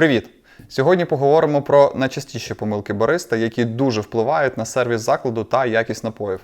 Привіт! Сьогодні поговоримо про найчастіші помилки бариста, які дуже впливають на сервіс закладу та якість напоїв.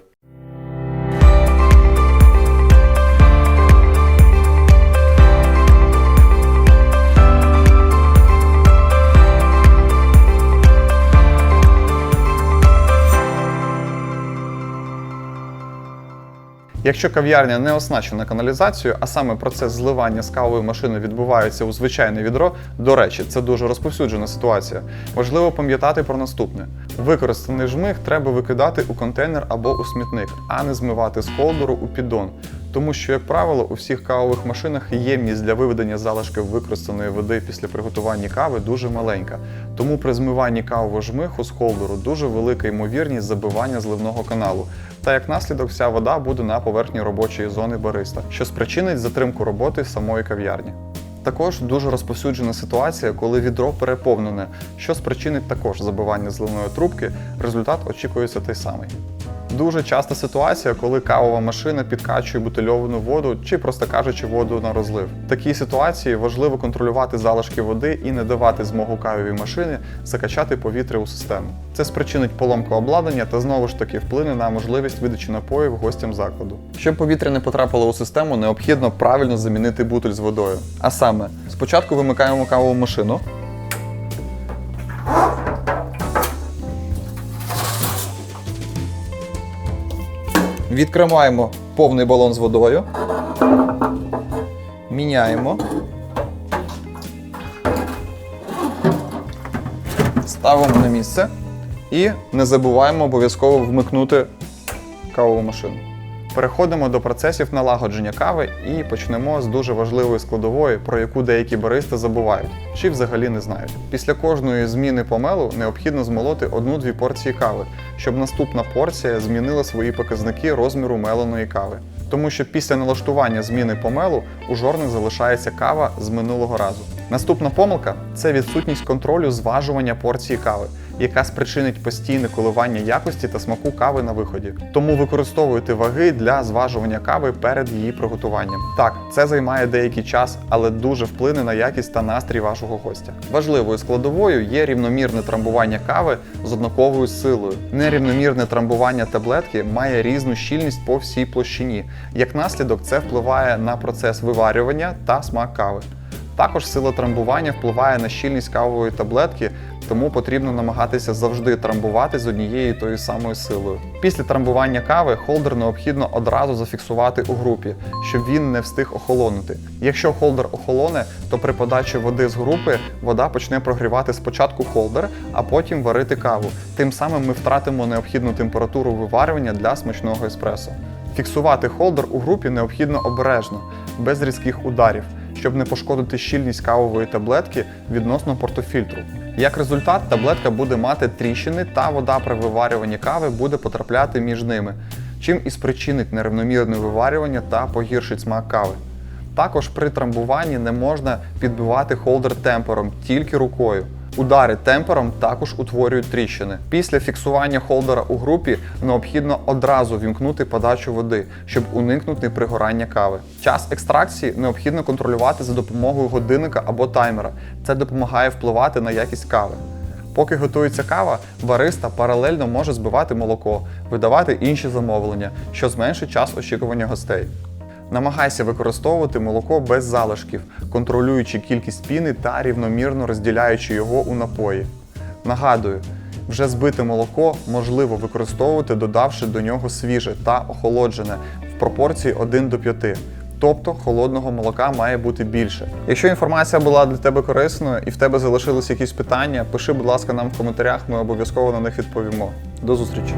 Якщо кав'ярня не оснащена каналізацією, а саме процес зливання з кавової машини відбувається у звичайне відро, до речі, це дуже розповсюджена ситуація. Важливо пам'ятати про наступне: використаний жмих треба викидати у контейнер або у смітник, а не змивати з холдеру у піддон. Тому що, як правило, у всіх кавових машинах ємність для виведення залишків використаної води після приготування кави дуже маленька. Тому при змиванні кавового жмиху з холдеру дуже велика ймовірність забивання зливного каналу. Та як наслідок вся вода буде на поверхні робочої зони бариста, що спричинить затримку роботи самої кав'ярні. Також дуже розповсюджена ситуація, коли відро переповнене, що спричинить також забивання зливної трубки. Результат очікується той самий. Дуже часта ситуація, коли кавова машина підкачує бутильовану воду чи, просто кажучи, воду на розлив. В такій ситуації важливо контролювати залишки води і не давати змогу кавовій машині закачати повітря у систему. Це спричинить поломку обладнання та знову ж таки вплине на можливість видачі напоїв гостям закладу. Щоб повітря не потрапило у систему, необхідно правильно замінити бутиль з водою. А саме, спочатку вимикаємо кавову машину. Відкриваємо повний балон з водою. Міняємо. Ставимо на місце і не забуваємо обов'язково вмикнути кавову машину. Переходимо до процесів налагодження кави і почнемо з дуже важливої складової, про яку деякі баристи забувають чи взагалі не знають. Після кожної зміни помелу необхідно змолоти одну-дві порції кави, щоб наступна порція змінила свої показники розміру меленої кави. Тому що після налаштування зміни помелу у жорних залишається кава з минулого разу. Наступна помилка це відсутність контролю зважування порції кави, яка спричинить постійне коливання якості та смаку кави на виході. Тому використовуйте ваги для зважування кави перед її приготуванням. Так, це займає деякий час, але дуже вплине на якість та настрій вашого гостя. Важливою складовою є рівномірне трамбування кави з однаковою силою. Нерівномірне трамбування таблетки має різну щільність по всій площині. Як наслідок, це впливає на процес виварювання та смак кави. Також сила трамбування впливає на щільність кавової таблетки, тому потрібно намагатися завжди трамбувати з однією і тою самою силою. Після трамбування кави холдер необхідно одразу зафіксувати у групі, щоб він не встиг охолонути. Якщо холдер охолоне, то при подачі води з групи вода почне прогрівати спочатку холдер, а потім варити каву. Тим самим ми втратимо необхідну температуру виварювання для смачного еспресо. Фіксувати холдер у групі необхідно обережно, без різких ударів, щоб не пошкодити щільність кавової таблетки відносно портофільтру. Як результат, таблетка буде мати тріщини та вода при виварюванні кави буде потрапляти між ними, чим і спричинить нерівномірне виварювання та погіршить смак кави. Також при трамбуванні не можна підбивати холдер темпером, тільки рукою. Удари темпером також утворюють тріщини. Після фіксування холдера у групі необхідно одразу вімкнути подачу води, щоб уникнути пригорання кави. Час екстракції необхідно контролювати за допомогою годинника або таймера. Це допомагає впливати на якість кави. Поки готується кава, бариста паралельно може збивати молоко, видавати інші замовлення, що зменшить час очікування гостей. Намагайся використовувати молоко без залишків, контролюючи кількість піни та рівномірно розділяючи його у напої. Нагадую, вже збите молоко можливо використовувати, додавши до нього свіже та охолоджене в пропорції 1 до 5. Тобто холодного молока має бути більше. Якщо інформація була для тебе корисною і в тебе залишились якісь питання, пиши, будь ласка, нам в коментарях, ми обов'язково на них відповімо. До зустрічі!